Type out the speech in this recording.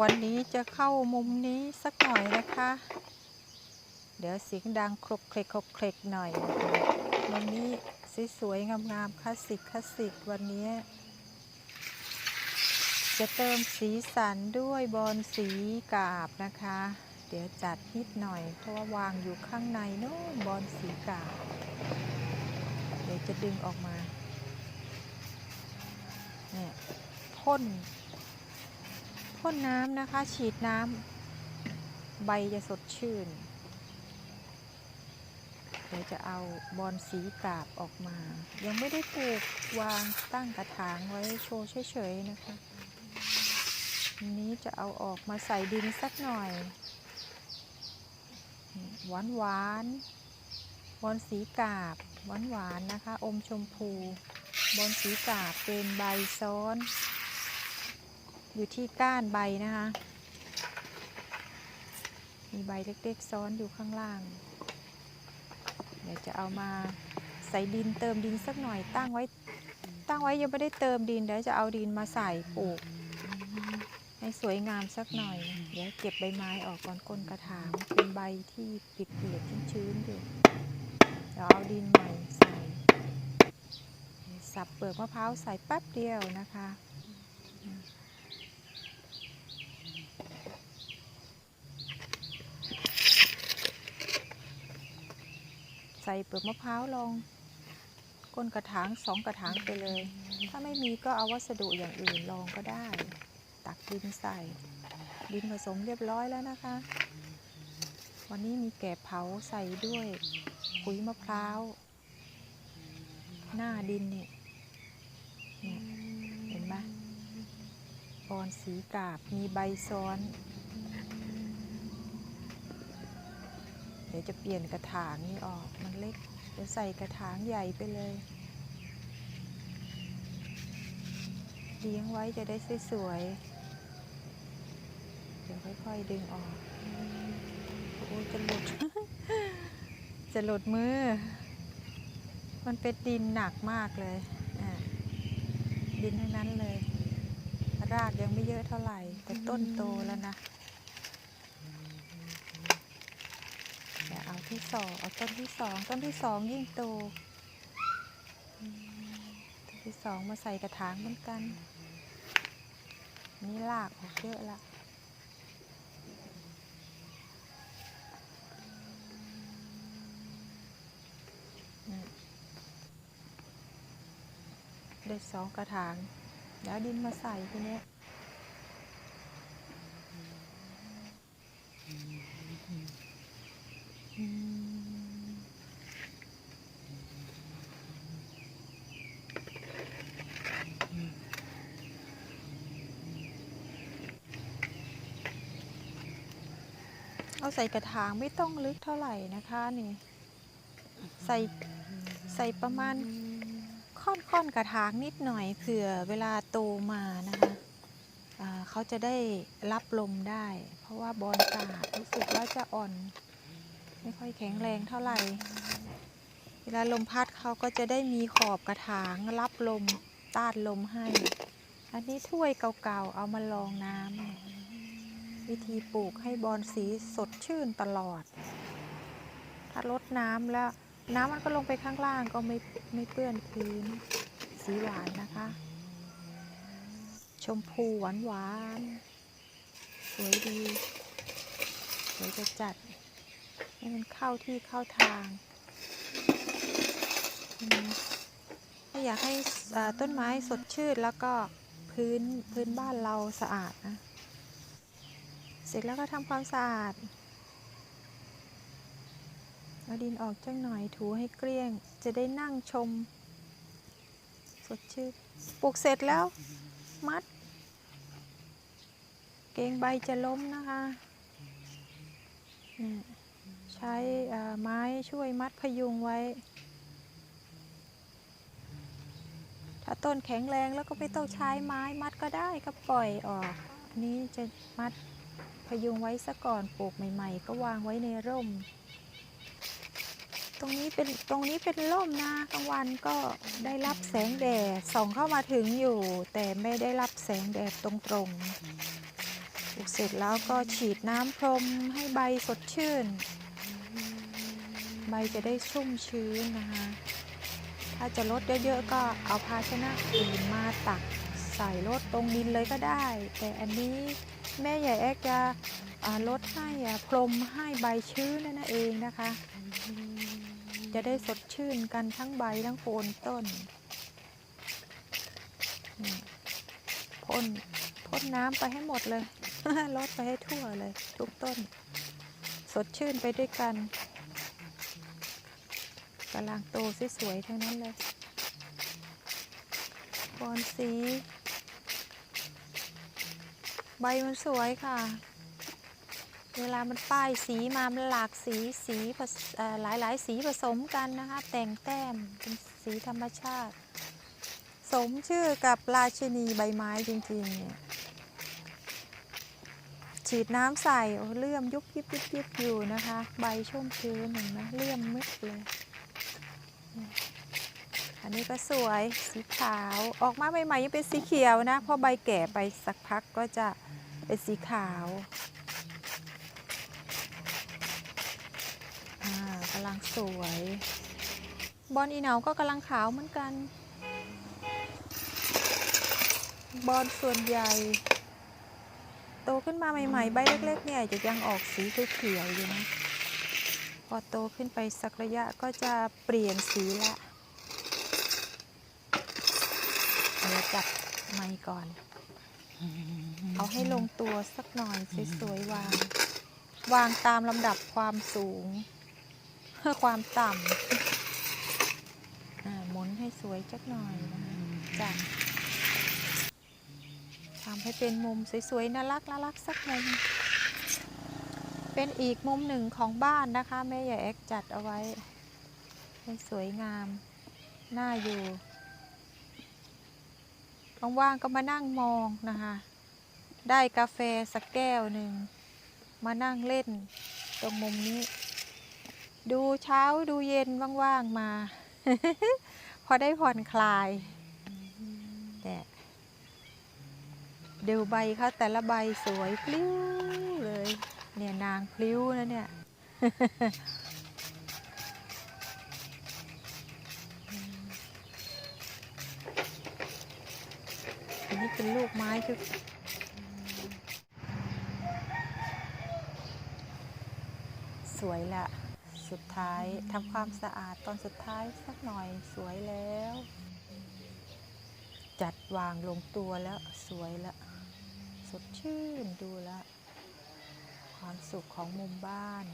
วันนี้จะเข้ามุมนี้สักหน่อยนะคะ เดี๋ยวเสียงดังครกเคลกครกเคลกหน่อยนะคะวันนี้สวยๆงามๆคลาสสิกคลาสสิกวันนี้จะเติมสีสันด้วยบอลสีกาบนะคะ เดี๋ยวจัดนิดหน่อย เพราะว่าวางอยู่ข้างในโน้นบอลสีกาบ เดี๋ยวจะดึงออกมา เนี่ยพ่น พ่นน้ำนะคะ ฉีดน้ำใบจะสดชื่น เดี๋ยวจะเอาบอลสีกาบออกมา ยังไม่ได้ปลูกวางตั้งกระถางไว้โชว์เฉยๆนะคะนี้จะเอาออกมาใส่ดินสักหน่อย หวานหวานบอลสีกาบหวานหวานนะคะ อมชมพู บอลสีกาบเป็นใบซ้อน อยู่ที่ก้านใบนะคะ มีใบเล็กๆซ้อนอยู่ข้างล่าง เดี๋ยวจะเอามาใส่ดินเติมดินสักหน่อยตั้งไว้ตั้งไว้ยังไม่ได้เติมดินเดี๋ยวจะเอาดินมาใส่ปลูกให้สวยงามสักหน่อย เดี๋ยวเก็บใบไม้ออกก่อนก้นกระถางเป็นใบที่เปียกๆชื้นๆอยู่เดี๋ยวเอาดินใหม่ใส่สับเปลือกมะพร้าวใส่แป๊บเดียวนะคะ ใส่เปลือกมะพร้าวลงก้นกระถางสองกระถางไปเลย ถ้าไม่มีก็เอาวัสดุอย่างอื่นลองก็ได้ ตักดินใส่ ดินผสมเรียบร้อยแล้วนะคะ วันนี้มีแกบเผาใส่ด้วยปุ๋ยมะพร้าว หน้าดินเนี่ยเนี่ยเห็นไหมบอนสีกาบมีใบซ้อน ดี๋ยวจะเปลี่ยนกระถางนี่ออกมันเล็กเดี๋ยวใส่กระถางใหญ่ไปเลยเลี้ยงไว้จะได้สวยๆเดี๋ยวค่อยๆดึงออกโอ้จะหลุด จะหลุดมือ มันเป็นดินหนักมากเลยดินทั้งนั้นเลย รากยังไม่เยอะเท่าไหร่ แต่ต้นโตแล้วนะเดี๋ยวเอา ที่สองเอาต้นที่สองต้นที่สองยิ่งโตต้นที่สองมาใส่กระถางเหมือนกัน นี่รากออกเยอะละได้สองกระถาง แล้วดินมาใส่ทีเนี้ยอืม เอาใส่กระถางไม่ต้องลึกเท่าไหร่นะคะนี่ ใส่ใส่ประมาณค่อนค่อนกระถางนิดหน่อยเผื่อเวลาโตมานะคะเขาจะได้รับลมได้ เพราะว่าบอลกาดรู้สึกว่าจะอ่อน ไม่ค่อยแข็งแรงเท่าไหร่ เวลาลมพัดเขาก็จะได้มีขอบกระถางรับลมต้านลมให้ อันนี้ถ้วยเก่าๆเอามาลองน้ำ วิธีปลูกให้บอลสีสดชื่นตลอด ถ้าลดน้ำแล้วน้ำมันก็ลงไปข้างล่างก็ไม่ไม่เปื้อนพื้นสีหวานนะคะ ชมพูหวานหวานสวยดีเดี๋ยจะจัดให้มันเข้าที่เข้าทางอืมถ้าอยากให้ต้นไม้สดชื่นแล้วก็พื้นพื้นบ้านเราสะอาดนะ ร็จแล้วก็ทำความสะอาด เอาดินออกจังหน่อยถูให้เกลี้ยง จะได้นั่งชม สดชื่นปลูกเสร็จแล้ว มัด เกงใบจะล้มนะคะใช้ไม้ช่วยมัดพยุงไว้ ถ้าต้นแข็งแรงแล้วก็ไม่ต้องใช้ไม้มัดก็ได้ก็ปล่อยออก อันนี้จะมัด พยุงไว้ซะก่อนปลูกใหม่ ๆ ก็วางไว้ในร่ม ตรงนี้เป็นตรงนี้เป็นร่มนะกลางวันก็ได้รับแสงแดดส่องเข้ามาถึงอยู่ แต่ไม่ได้รับแสงแดดตรงๆปลูกเสร็จแล้วก็ฉีดน้ำพรมให้ใบสดชื่น ใบจะได้ชุ่มชื้นนะคะถ้าจะลดเยอะๆก็เอาภาชนะอื่นมาตักใส่ลดตรงดินเลยก็ได้ แต่อันนี้ แม่ใหญ่แอกจะลดให้พรมให้ใบชื้นนั่นเองนะคะ จะได้สดชื่นกันทั้งใบทั้งโคนต้นพ่นพ่นน้ำไปให้หมดเลยลดไปให้ทั่วเลยทุกต้น สดชื่นไปด้วยกันกำลังโตสวยๆทั้งนั้นเลยบอนสี ใบมันสวยค่ะ เวลามันป้ายสีมา มันหลากสีสีผสเอ่อหลายสีผสมกันนะคะ แต่งแต้มเป็นสีธรรมชาติ สมชื่อกับราชินีใบไม้จริงๆเนี่ยฉีดน้ำใส่เลื่อมยุบยิบยิบยิบอยู่นะคะ ใบชุ่มชื้นเห็นไหมเลื่อมมึดเลย อันนี้ก็สวยสีขาวออกมาใหม่ๆยังเป็นสีเขียวนะพอใบแก่ไปสักพักก็จะเป็นสีขาวกำลังสวย บอลอีเหนาก็กำลังขาวเหมือนกัน บอลส่วนใหญ่ โตขึ้นมาใหม่ ๆ ใบเล็ก ๆ เนี่ยจะยังออกสีเขียวอยู่นะ พอโตขึ้นไปสักระยะก็จะเปลี่ยนสีละ เดี๋ยวจับไม้ก่อน เอาให้ลงตัวสักหน่อยสวยๆวาง วางตามลำดับความสูงเพื่อความต่ำหมุนให้สวยจักหน่อยนะจับทำให้เป็นมุมสวยๆน่ารักน่ารักสักมุมเป็นอีกมุมหนึ่งของบ้านนะคะแม่ใหญ่แอกจัดเอาไว้ให้สวยงาม น่าอยู่ ว่างๆก็มานั่งมองนะคะ ได้กาแฟสักแก้วหนึ่ง มานั่งเล่นตรงมุมนี้ ดูเช้าดูเย็นว่างๆมา พอได้ผ่อนคลายแต่ดูใบเขาแต่ละใบสวยพลิ้วเลย เนี่ยนางพลิ้วนะเนี่ย เป็นลูกไม้คือสวยละ สุดท้ายทำความสะอาดตอนสุดท้ายสักหน่อยสวยแล้ว จัดวางลงตัวแล้วสวยละ สดชื่นดูลวความสุขของมุมบ้าน